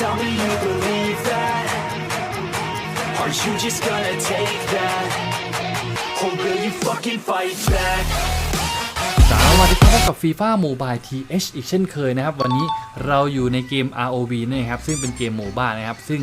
tell me you believe that? Are you just gonna take that? Or will you fucking fight back? สวัสดีครับกับฟีฟ่าโมบาย TH อีกเช่นเคยนะครับ วันนี้เราอยู่ในเกม ROV นี่นเองครับ ซึ่งเป็นเกมโมบ้านะครับ ซึ่ง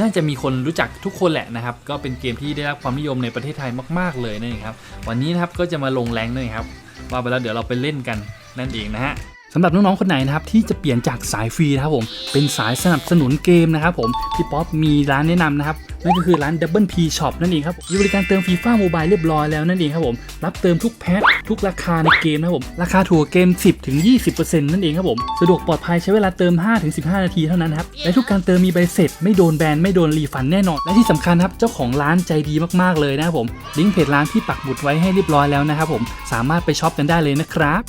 น่าจะมีคนรู้จักทุกคนแหละนะครับ ก็เป็นเกมที่ได้รับความนิยมในประเทศไทยมาก ๆ เลยนั่นเองครับ วันนี้นะครับก็จะมาลงแรงนั่นเองครับ ว่าไปแล้วเดี๋ยวเราไปเล่นกันนั่นเองนะฮะ สำหรับน้องๆคนไหนนะครับที่จะเปลี่ยนจากสายฟรีนะครับผมเป็นสายสนับสนุนเกมนะครับผมพี่ป๊อปมีร้านแนะนำนะครับนั่นก็คือร้าน Double P Shop นั่นเองครับมีบริการเติมฟีฟ่าโมบายเรียบร้อยแล้วนั่นเองครับผมรับเติมทุกแพ็คทุกราคาในเกมนะครับผมราคาถูกกว่าเกม 10ถึง20%นั่นเองครับผมสะดวกปลอดภัยใช้เวลาเติม5ถึง15 นาทีเท่านั้นครับและทุกการเติมมีใบเสร็จ ไม่โดนแบนไม่โดนรีฟันแน่นอน และที่สำคัญครับเจ้าของร้านใจดีมากๆเลยนะครับผมลิงก์เพจร้านที่ปักหมุดไว้ให้เรียบร้อยแล้วนะครับผมสามารถไปช็อปกันได้เลยนะครับ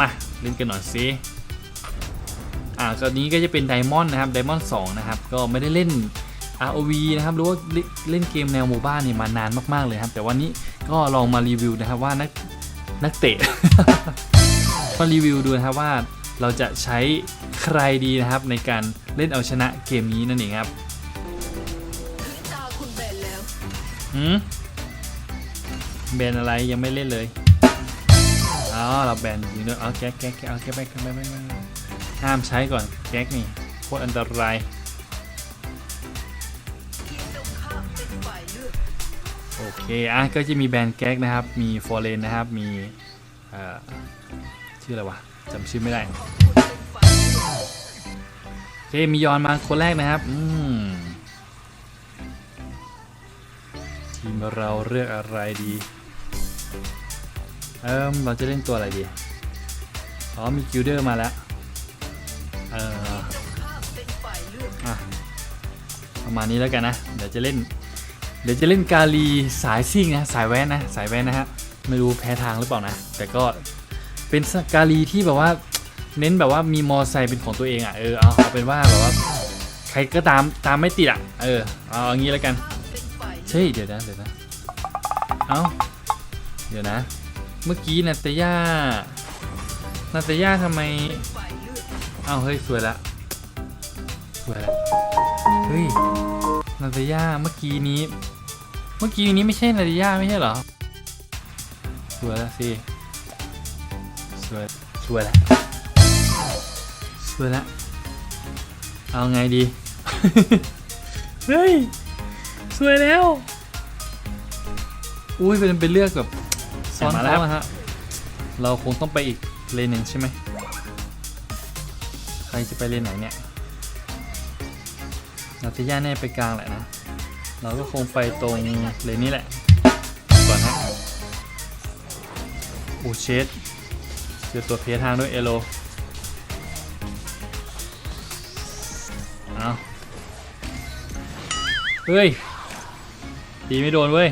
มาเล่นกันหน่อยสิอ่าตอนนี้ก็จะเป็นไดมอนด์นะครับไดมอนด์สนะครับ ก็ไม่ได้เล่น ROV นะครับหรือว่าเล่นเล่นเกมแนวโมบ้าเนี่ยมานานมาก ๆ เลยครับ แต่วันนี้ก็ลองมารีวิวนะครับว่านักนักเตะมารีวิวดูนะครับว่าเราจะใช้ใครดีนะครับในการเล่นเอาชนะเกมนี้นั่นเองครับตาคุณแบนแล้วหืมแบนอะไรยังไม่เล่นเลย อ๋อเราแบนอยู่ด้วยเอาแก๊กแก๊กแก๊กเอาแก๊กไปแก๊กไปแก๊กไปห้ามใช้ก่อนแก๊กนี่โคตรอันตรายโอเคอะก็จะมีแบนแก๊กนะครับ มีฟอร์เรนนะครับ มีเอ่อชื่ออะไรวะจำชื่อไม่ได้เป็นฝ่ายเลือกโอเคมียอนมาคนแรกนะครับอืมทีมเราเลือกอะไรดี เอิมเราจะเล่นตัวอะไรดี อ๋อ มีกิลเดอร์มาแล้ว เออตรงข้ามเป็นฝ่ายเลือะประมาณนี้แล้วกันนะ เดี๋ยวจะเล่น เดี๋ยวจะเล่นกาลีสายซิ่งนะ สายแว้นนะ สายแว้นนะฮะ ไม่รู้แพ้ทางหรือเปล่านะ แต่ก็เป็นกาลีที่แบบว่าเน้นแบบว่ามีมอไซค์เป็นของตัวเองอะ เออ เอาเป็นว่าแบบว่าใครก็ตามตามไม่ติดอะ เออ เอาอย่างนี้แล้วกันเป็นฝ่ายเลือกเฮ้ย เดี๋ยวนะ เดี๋ยวนะ เอ้าเดี๋ยวนะ เมื่อกี้นาตาย่านาตาย่าทำไมเป็นฝ่ายเลือกเอ้าเฮ้ยสวยละ สวยละ เฮ้ยนาตาย่าเมื่อกี้นี้ เมื่อกี้นี้ไม่ใช่นาตาย่าไม่ใช่เหรอ สวยละสิ สวย สวยละ สวยละ เอาไงดี เฮ้ย สวยแล้ว อุ้ยเป็นเป็นเลือกแบบ ซ้อนมาแล้วเขาอะฮะ เราคงต้องไปอีกเลนหนึ่งใช่ไหม ใครจะไปเลนไหนเนี่ย นาติย่าแน่ไปกลางแหละนะ เราก็คงไปตรงเลนนี้แหละ ก่อนฮะโอ้เชดเจอตัวเพทางด้วยเอโลเอาเฮ้ย ตีไม่โดนเว้ย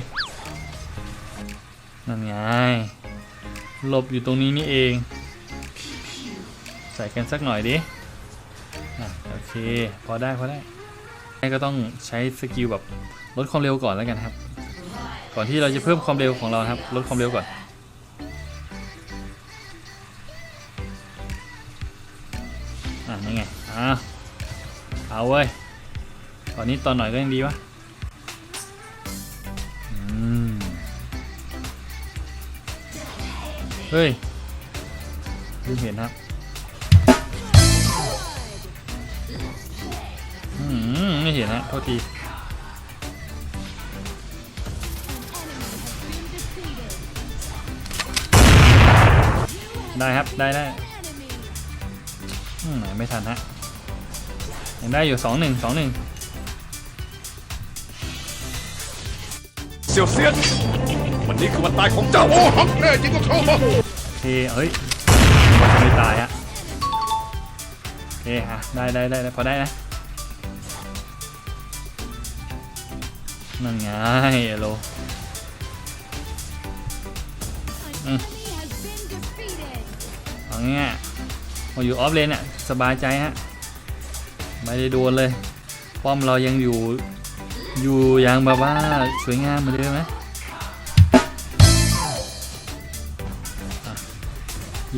หลบอยู่ตรงนี้นี่เอง ใส่กันสักหน่อยดิโอเค พอได้พอได้ก็ต้องใช้สกิลแบบลดความเร็วก่อนแล้วกันครับ ก่อนที่เราจะเพิ่มความเร็วของเราครับ ลดความเร็วก่อน อะนี่ไง อะเอาเว้ย ตอนนี้ตอนหน่อยก็ยังดีวะ เฮ้ยเพิ่งเห็นครับอืมไม่เห็นฮะโทษทีได้ครับ ได้ได้อืมไม่ทันฮะยังได้อยู่สองหนึ่งสองหนึ่งเสี่ยวเซียน วันนี้คือวันตายของเจ้าโอ้ฮักแน่จริงก็เข้ามาโอเคเฮ้ยมันจะไม่ตายฮะโอเคฮะได้ได้ได้พอได้นะนั่นไงเอโลอืมเอาง่ายๆพออยู่ออฟเลนเนี่ยสบายใจฮะ ไม่ได้โดนเลย ป้อมเรายังอยู่อยู่อย่างแบบว่าสวยงามเหมือนเดิมไหม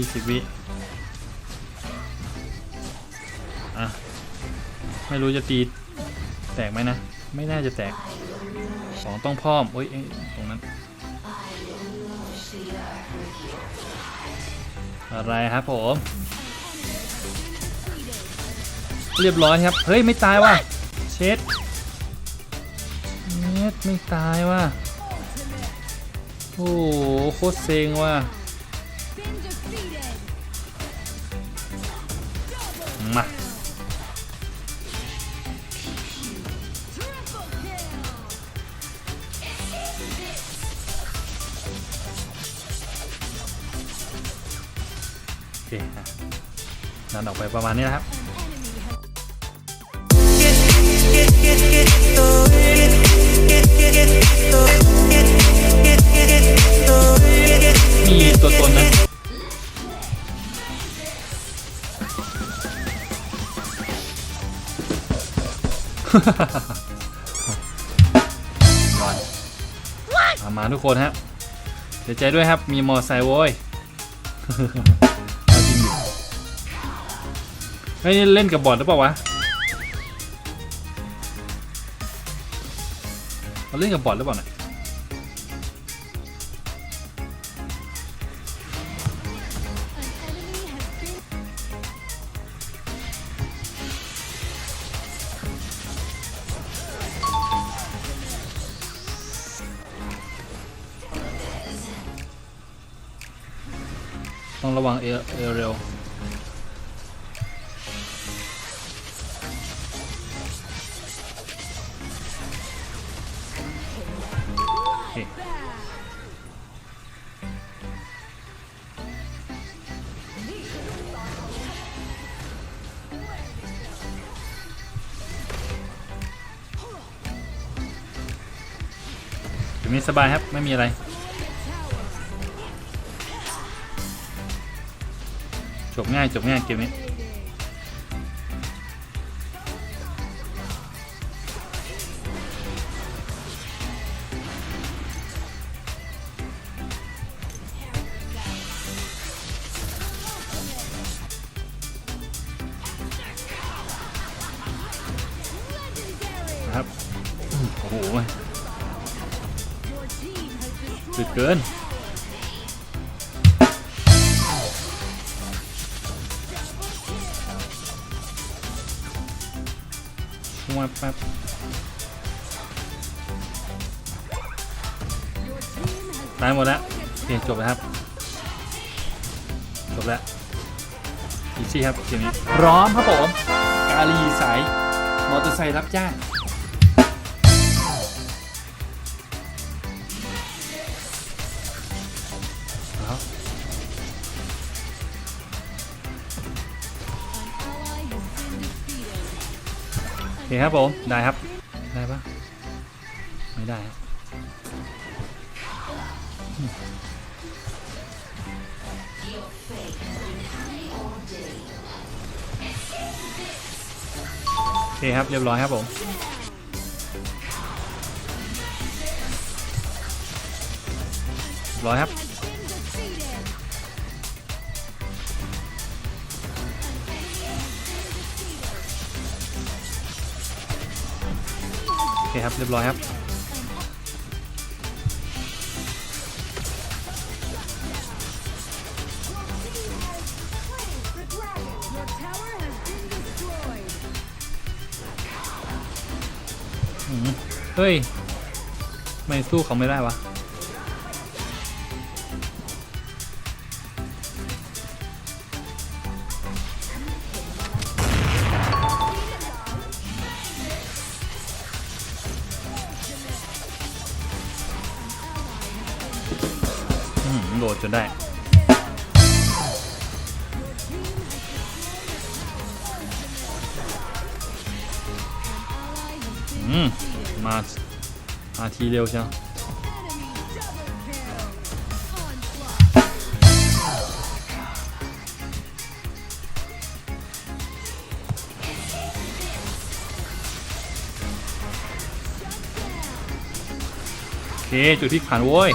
ยี่สิบวิอะ ไม่รู้จะตีแตกไหมนะ ไม่น่าจะแตกสองต้องพร้อมโอ้ยเอ้ยตรงนั้น อะไรครับผม เรียบร้อยครับ เฮ้ย ไม่ตายว่ะ เช็ดเน็ดไม่ตายว่ะ โอ้โหโคตรเซ็งว่ะ เคดันออกไปประมาณนี้นะครับมีตัวตนนะมาทุกคนฮะเสียใจด้วยครับ มีมอไซค์โว้ย เฮ้ยเล่นกับบอทหรือเปล่าวะเราเล่นกับบอทหรือเปล่าเนี่ยต้องระวังเอเอเร็ว มีสบายครับ ไม่มีอะไร จบง่าย จบง่ายเกมนี้ เกินมาแป๊บตายหมดแล้วโอเคจบแล้วครับ จบแล้วอีซี่ครับเกมนี้พร้อมครับผมกาลีสายมอเตอร์ไซค์รับจ้าง คครับผม ได้ครับ ได้ปะไม่ได้ครับโอเคครับ เรียบร้อยครับผมเรียบร้อยครับ เคครับ เรียบร้อยครับอืมเฮ้ย ไม่สู้เขาไม่ได้วะ อืมโดจนได้ อืม มามาทีเร็วเชียวโอเคจุดที่ผ่านโว้ย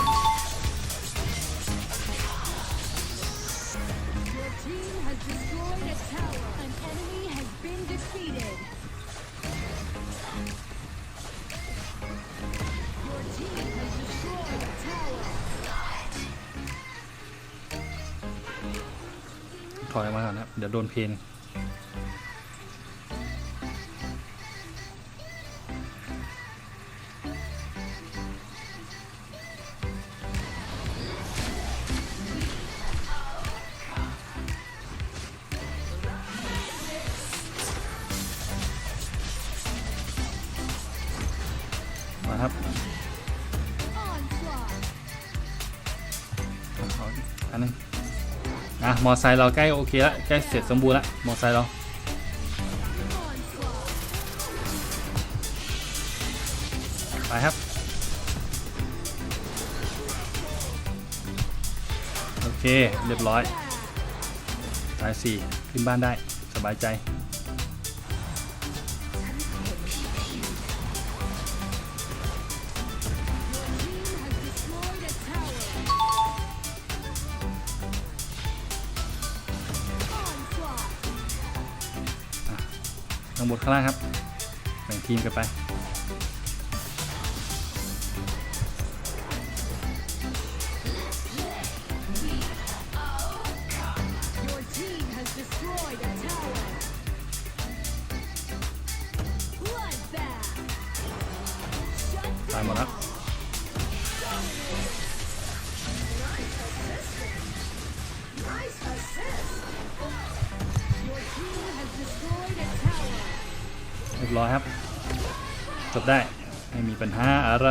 ถอยออกมาก่อนนะครับเดี๋ยวโดนเพนมาครับ อะมอไซค์เราใกล้โอเคละใกล้เสร็จสมบูรณ์ละมอไซค์เราไปครับ โอเค เรียบร้อยสายสี่ขึ้นบ้านได้สบายใจางบนข้างล่างครับแบ่งทีมกันไป Your team has destroyed a tower. Bloodbath. Shut ตายหมดแล้ว รียบร้อยครับ จบได้ ไม่มีปัญหาอะไร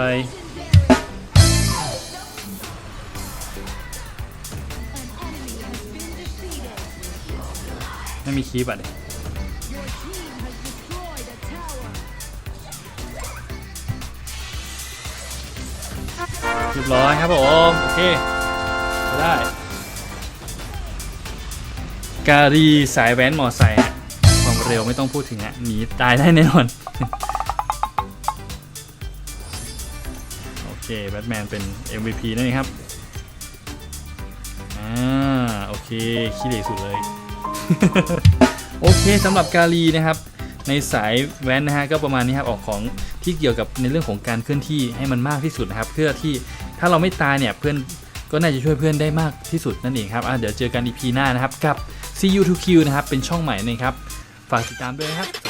ไม่มีคีบอะเด็เรียบร้อยครับผม โอเค ได้ การีสายแว้นมอไซค์ เร็วไม่ต้องพูดถึงฮะหนีตายได้แน่นอน โอเคแบทแมนเป็น MVP นั่นเองครับ อ่า โอเคขี้เหร่สุดเลย โอเคสำหรับกาลีนะครับ ในสายแว้นนะฮะก็ประมาณนี้ครับออกของที่เกี่ยวกับในเรื่องของการเคลื่อนที่ให้มันมากที่สุดนะครับ เพื่อที่ถ้าเราไม่ตายเนี่ยเพื่อนก็น่าจะช่วยเพื่อนได้มากที่สุดนั่นเองครับอะเดี๋ยวเจอกัน EP หน้านะครับกับ CU2Q นะครับ เป็นช่องใหม่นะครับ ฝากติดตามด้วยนะครับ